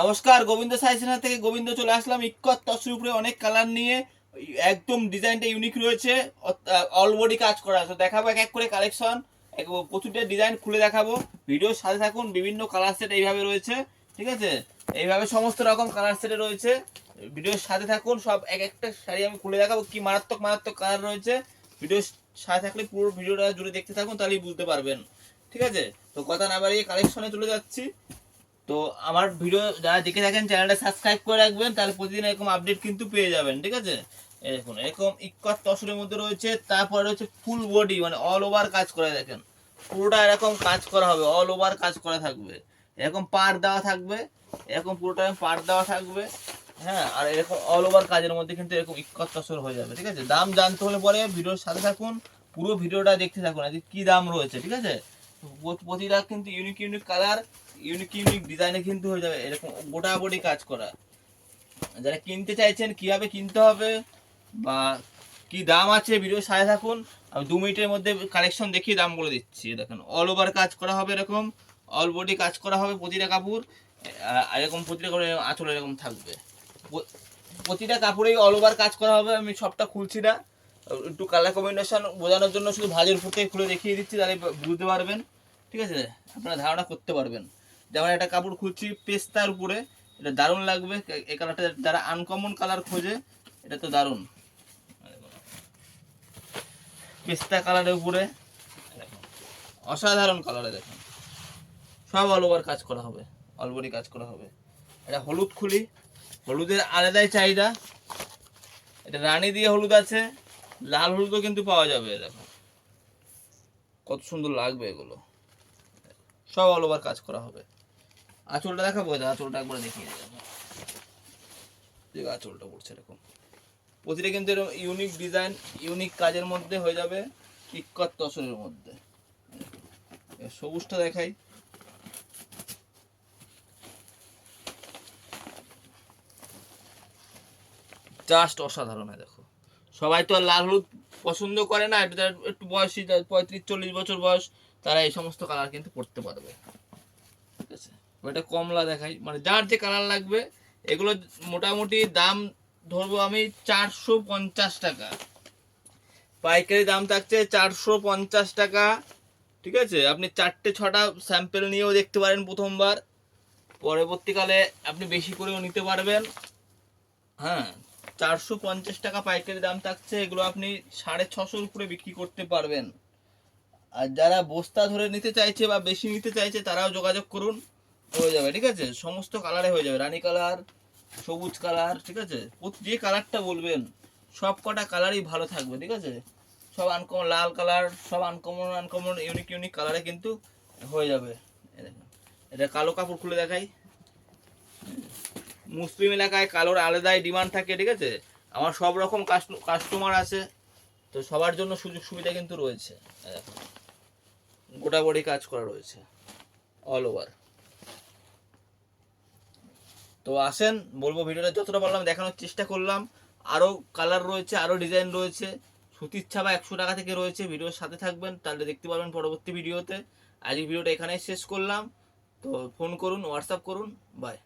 নমস্কার, গোবিন্দ সাইসেনা থেকে গোবিন্দ চলে আসলাম ইক্কত তসর উপরে অনেক কালার নিয়ে। একদম ডিজাইনটা ইউনিক রয়েছে অল বডি কাজ করা আছে। দেখাবো এক এক করে কালেকশন প্রচুরটা ডিজাইন খুলে দেখাবো। ভিডিওর সাথে থাকুন, বিভিন্ন কালার সেট এইভাবে রয়েছে, ঠিক আছে? এইভাবে সমস্ত রকম কালার সেটে রয়েছে। ভিডিওর সাথে থাকুন, সব এক একটা শাড়ি আমি খুলে দেখাবো, কি মারাত্মক মারাত্মক কালার রয়েছে। ভিডিওর সাথে থাকলে পুরো ভিডিওটা জুড়ে দেখতে থাকুন, তাহলেই বুঝতে পারবেন। ঠিক আছে? তো কথা না বাড়িয়ে কালেকশনে চলে যাচ্ছি। তো আমার ভিডিও যারা দেখে থাকেন চ্যানেলটা সাবস্ক্রাইব করে রাখবেন, তাহলে প্রতিদিন এরকম আপডেট কিন্তু পেয়ে যাবেন, ঠিক আছে? দেখুন, এরকম ইক্কত তসরের মধ্যে রয়েছে, তারপরে রয়েছে ফুল বডি মানে অল ওভার কাজ করে দেখেন। পুরোটা এরকম কাজ করা হবে অল ওভার কাজ করা থাকবে। এরকম পার দেওয়া থাকবে, এরকম পুরোটা পার দেওয়া থাকবে হ্যাঁ? আর এরকম অল ওভার কাজের মধ্যে কিন্তু এরকম ইক্কত তসর হয়ে যাবে, ঠিক আছে? দাম জানতে হলে পরে ভিডিওর সাথে থাকুন, পুরো ভিডিওটা দেখতে থাকুন আজকে কি দাম রয়েছে, ঠিক আছে? প্রতিটা কিন্তু unique unique colour unique unique ডিজাইনে কিন্তু হয়ে যাবে। এরকম গোটা বডি কাজ করা। যারা কিনতে চাইছেন, কীভাবে কিনতে হবে বা কি দাম আছে ভিডিও সাথে থাকুন। আমি দু মিনিটের মধ্যে কালেকশন দেখিয়ে দাম বলে দিচ্ছি। দেখেন অল ওভার কাজ করা হবে এরকম। অল বডি কাজ করা হবে প্রতিটা কাপড়। এরকম প্রতিটা করে আঁচল এরকম থাকবে। প্রতিটা কাপড়েই অল ওভার কাজ করা হবে। আমি সবটা খুলছি না। একটু কালার কম্বিনেশন বোঝানোর জন্য শুধু ভাজের থেকে খুলে দেখিয়ে দিচ্ছি, তাহলে বুঝতে পারবেন। ঠিক আছে? আপনারা ধারণা করতে পারবেন। যেমন একটা কাপড় খুঁজছি পেস্তার উপরে, এটা দারুণ লাগবে। এই কালারটা যারা আনকমন কালার খোঁজে, এটা তো দারুণ। পেস্তা কালারের উপরে, অসাধারণ কালারে দেখুন। সব অল ওভার কাজ করা হবে অলবরি কাজ করা হবে। এটা হলুদ খুলি, হলুদের আলাদাই চাহিদা। এটা রানী দিয়ে হলুদ আছে, লাল হলুদও কিন্তু পাওয়া যাবে দেখো কত সুন্দর লাগবে এগুলো। সব অল ওভার কাজ করা হবে। আঁচলটা দেখাবো? আঁচলটা একবার দেখিয়ে দেবো দেখ, আঁচলটা পড়ছে এরকম। প্রতিটা কিন্তু এরকম ইউনিক ডিজাইন ইউনিক কাজের মধ্যে হয়ে যাবে ইক্কত তসরের মধ্যে। সবুজটা দেখাই। জাস্ট অসাধারণ দেখো। সবাই তো লাল হলুদ পছন্দ করে না একটু বয়সী, পঁয়ত্রিশ, চল্লিশ বছর বয়স, তারা এই সমস্ত কালার কিন্তু পড়তে পারবে। ঠিক এটা কমলা দেখাই মানে যার যে কালার লাগবে, এগুলো মোটামুটি দাম ধরবো আমি চারশো পঞ্চাশ টাকা। পাইকারি দাম থাকছে চারশো পঞ্চাশ টাকা, ঠিক আছে? আপনি চারটে ছটা স্যাম্পেল নিয়েও দেখতে পারেন প্রথমবার। পরবর্তীকালে আপনি বেশি করেও নিতে পারবেন। হ্যাঁ চারশো পঞ্চাশ টাকা পাইকারি দাম থাকছে, এগুলো আপনি সাড়ে ছশোর উপরে বিক্রি করতে পারবেন। আর যারা বস্তা ধরে নিতে চাইছে বা বেশি নিতে চাইছে, তারাও যোগাযোগ করুন। হয়ে যাবে, ঠিক আছে? সমস্ত কালারে হয়ে যাবে। রানী কালার সবুজ কালার ঠিক আছে? যে কালারটা বলবেন, সব কটা কালারই ভালো থাকবে, ঠিক আছে? সব আনকমন লাল কালার সব আনকমন আনকমন ইউনিক ইউনিক কালারে কিন্তু হয়ে যাবে। এটা কালো কাপড় খুলে দেখাই। মুসলিম এলাকায় কালোর আলাদাই ডিমান্ড থাকে, ঠিক আছে? আমার সব রকম কাস্টমার আছে, তো সবার জন্য সুযোগ সুবিধা কিন্তু রয়েছে। গোটা বডি কাজ করা রয়েছে অল ওভার তো আসেন, বলব ভিডিওটা যতটা পারলাম দেখানোর চেষ্টা করলাম। আরও কালার রয়েছে আরও ডিজাইন রয়েছে। সুতির ছাপা একশো টাকা থেকে রয়েছে, ভিডিওর সাথে থাকবেন, তাহলে দেখতে পারবেন পরবর্তী ভিডিওতে। আজকে ভিডিওটা এখানেই শেষ করলাম। তো ফোন করুন হোয়াটসঅ্যাপ করুন বাই